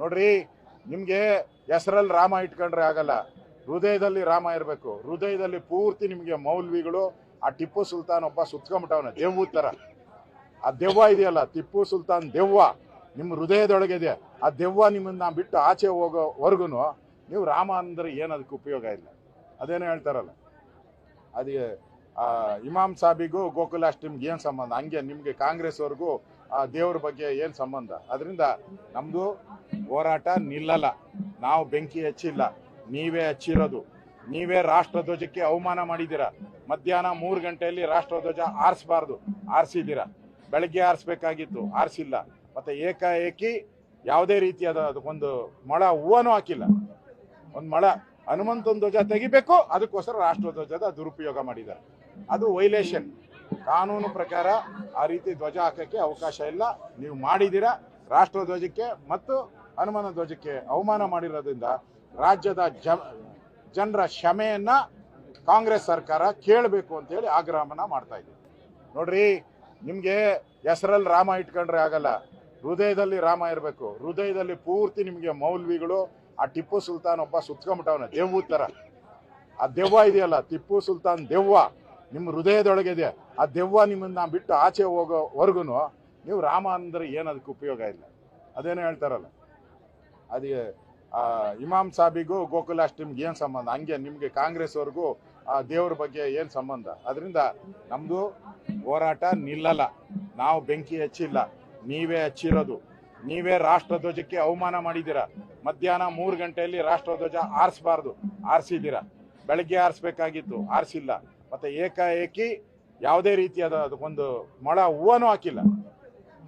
ನೋಡ್ರಿ, ನಿಮ್ಗೆ ಹೆಸರಲ್ಲಿ ರಾಮ ಇಟ್ಕೊಂಡ್ರೆ ಆಗಲ್ಲ. ಹೃದಯದಲ್ಲಿ ರಾಮ ಇರಬೇಕು. ಹೃದಯದಲ್ಲಿ ಪೂರ್ತಿ ನಿಮಗೆ ಮೌಲ್ವಿಗಳು, ಆ ಟಿಪ್ಪು ಸುಲ್ತಾನ್ ಒಬ್ಬ ಸುತ್ಕೊಂಬಿಟ್ಟವನ ದೆವ್ವ ಥರ ಆ ದೆವ್ವ ಇದೆಯಲ್ಲ, ಟಿಪ್ಪು ಸುಲ್ತಾನ್ ದೆವ್ವ. ನಿಮ್ಮ ಹೃದಯದೊಳಗಿದೆ. ಆ ದೆವ್ವ ನಿಮ್ಮನ್ನ ಬಿಟ್ಟು ಆಚೆ ಹೋಗೋವರೆಗೂ ನೀವು ರಾಮ ಅಂದರೆ ಏನು ಅದಕ್ಕೆ ಉಪಯೋಗ ಇಲ್ಲ. ಅದೇನೋ ಹೇಳ್ತಾರಲ್ಲ. ಅದೇ ಇಮಾಮ್ ಸಾಬಿಗೂ ಗೋಕುಲಾಷ್ಟಮಿಗೆ ಏನು ಸಂಬಂಧ? ಹಂಗೆ ನಿಮಗೆ ಕಾಂಗ್ರೆಸ್ವರೆಗೂ ಆ ದೇವ್ರ ಬಗ್ಗೆ ಏನು ಸಂಬಂಧ? ಅದರಿಂದ ನಮ್ಮದು ಹೋರಾಟ ನಿಲ್ಲಲ್ಲ. ನಾವು ಬೆಂಕಿ ಹಚ್ಚಿಲ್ಲ. ನೀವೇ ಹಚ್ಚಿರೋದು. ನೀವೇ ರಾಷ್ಟ್ರಧ್ವಜಕ್ಕೆ ಅವಮಾನ ಮಾಡಿದ್ದೀರಾ? ಮಧ್ಯಾಹ್ನ ಮೂರು ಗಂಟೆಯಲ್ಲಿ ರಾಷ್ಟ್ರಧ್ವಜ ಆರಿಸಬಾರ್ದು. ಆರಿಸಿದ್ದೀರಾ? ಬೆಳಗ್ಗೆ ಆರಿಸ್ಬೇಕಾಗಿತ್ತು. ಆರಿಸಿಲ್ಲ. ಮತ್ತೆ ಏಕಾಏಕಿ ಯಾವುದೇ ರೀತಿಯಾದ ಅದಕ್ಕೊಂದು ಮಳ ಹೂವನೂ ಹಾಕಿಲ್ಲ. ಒಂದು ಮಳ ಹನುಮಂತನ ಧ್ವಜ ತೆಗಿಬೇಕು. ಅದಕ್ಕೋಸ್ಕರ ರಾಷ್ಟ್ರಧ್ವಜದ ದುರುಪಯೋಗ ಮಾಡಿದ್ದಾರೆ. ಅದು ವೈಲೇಷನ್. ಕಾನೂನು ಪ್ರಕಾರ ಆ ರೀತಿ ಧ್ವಜ ಹಾಕಕ್ಕೆ ಅವಕಾಶ ಇಲ್ಲ. ನೀವು ಮಾಡಿದ್ದೀರಾ? ರಾಷ್ಟ್ರಧ್ವಜಕ್ಕೆ ಮತ್ತು ಹನುಮಾನ ಧ್ವಜಕ್ಕೆ ಅವಮಾನ ಮಾಡಿರೋದ್ರಿಂದ ರಾಜ್ಯದ ಜ, ಜನರ ಕ್ಷಮೆಯನ್ನು ಕಾಂಗ್ರೆಸ್ ಸರ್ಕಾರ ಕೇಳಬೇಕು ಅಂತೇಳಿ ಆಗ್ರಹವನ್ನ ಮಾಡ್ತಾ ಇದ್ದೀವಿ ನೋಡ್ರಿ, ನಿಮ್ಗೆ ಹೆಸರಲ್ಲಿ ರಾಮ ಇಟ್ಕೊಂಡ್ರೆ ಆಗಲ್ಲ. ಹೃದಯದಲ್ಲಿ ರಾಮ ಇರಬೇಕು. ಹೃದಯದಲ್ಲಿ ಪೂರ್ತಿ ನಿಮಗೆ ಮೌಲ್ವಿಗಳು, ಆ ಟಿಪ್ಪು ಸುಲ್ತಾನ್ ಒಬ್ಬ ಸುತ್ಕೊಂಬಿಟ್ಟವನ ದೆವ್ವ ಥರ ಆ ದೆವ್ವ ಇದೆಯಲ್ಲ, ಟಿಪ್ಪು ಸುಲ್ತಾನ್ ದೆವ್ವ. ನಿಮ್ಮ ಹೃದಯದೊಳಗಿದೆ ಆ ದೆವ್ವ ನಿಮ್ಮನ್ನ ಬಿಟ್ಟು ಆಚೆ ಹೋಗೋವರೆಗೂ ನೀವು ರಾಮ ಅಂದರೆ ಏನು ಅದಕ್ಕೆ ಉಪಯೋಗ ಇಲ್ಲ. ಅದೇನೋ ಹೇಳ್ತಾರಲ್ಲ. ಅದೇ ಇಮಾಮ್ ಸಾಬಿಗೂ ಗೋಕುಲಾಷ್ಟಮಿಗೆ ಏನು ಸಂಬಂಧ? ಹಂಗೆ ನಿಮಗೆ ಕಾಂಗ್ರೆಸ್ವರೆಗೂ ಆ ದೇವ್ರ ಬಗ್ಗೆ ಏನು ಸಂಬಂಧ? ಅದರಿಂದ ನಮ್ಮದು ಹೋರಾಟ ನಿಲ್ಲಲ್ಲ. ನಾವು ಬೆಂಕಿ ಹಚ್ಚಿಲ್ಲ. ನೀವೇ ಹಚ್ಚಿರೋದು. ನೀವೇ ರಾಷ್ಟ್ರಧ್ವಜಕ್ಕೆ ಅವಮಾನ ಮಾಡಿದ್ದೀರಾ? ಮಧ್ಯಾಹ್ನ ಮೂರು ಗಂಟೆಯಲ್ಲಿ ರಾಷ್ಟ್ರಧ್ವಜ ಆರಿಸಬಾರ್ದು. ಆರಿಸಿದ್ದೀರಾ? ಬೆಳಗ್ಗೆ ಆರಿಸ್ಬೇಕಾಗಿತ್ತು. ಆರಿಸಿಲ್ಲ. ಮತ್ತೆ ಏಕಾಏಕಿ ಯಾವುದೇ ರೀತಿಯಾದ ಒಂದು ಮಳ ಹೂವನೂ ಹಾಕಿಲ್ಲ.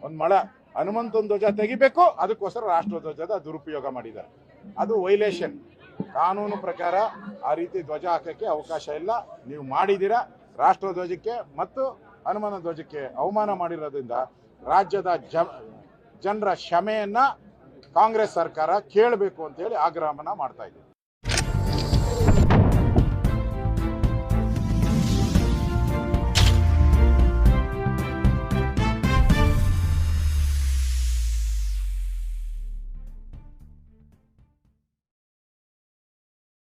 ಒಂದು ಮೊಳ ಹನುಮಂತನ ಧ್ವಜ ತೆಗಿಬೇಕು, ಅದಕ್ಕೋಸ್ಕರ ರಾಷ್ಟ್ರಧ್ವಜದ ದುರುಪಯೋಗ ಮಾಡಿದ್ದಾರೆ. ಅದು ವೈಲೇಷನ್ ಕಾನೂನು ಪ್ರಕಾರ ಆ ರೀತಿ ಧ್ವಜ ಹಾಕೋಕ್ಕೆ ಅವಕಾಶ ಇಲ್ಲ. ನೀವು ಮಾಡಿದ್ದೀರಾ ರಾಷ್ಟ್ರಧ್ವಜಕ್ಕೆ ಮತ್ತು ಹನುಮನ ಧ್ವಜಕ್ಕೆ ಅವಮಾನ ಮಾಡಿರೋದ್ರಿಂದ ರಾಜ್ಯದ ಜನರ ಕ್ಷಮೆಯನ್ನು ಕಾಂಗ್ರೆಸ್ ಸರ್ಕಾರ ಕೇಳಬೇಕು ಅಂತೇಳಿ ಆಗ್ರಹವನ್ನ ಮಾಡ್ತಾ ಇದ್ದೀವಿ.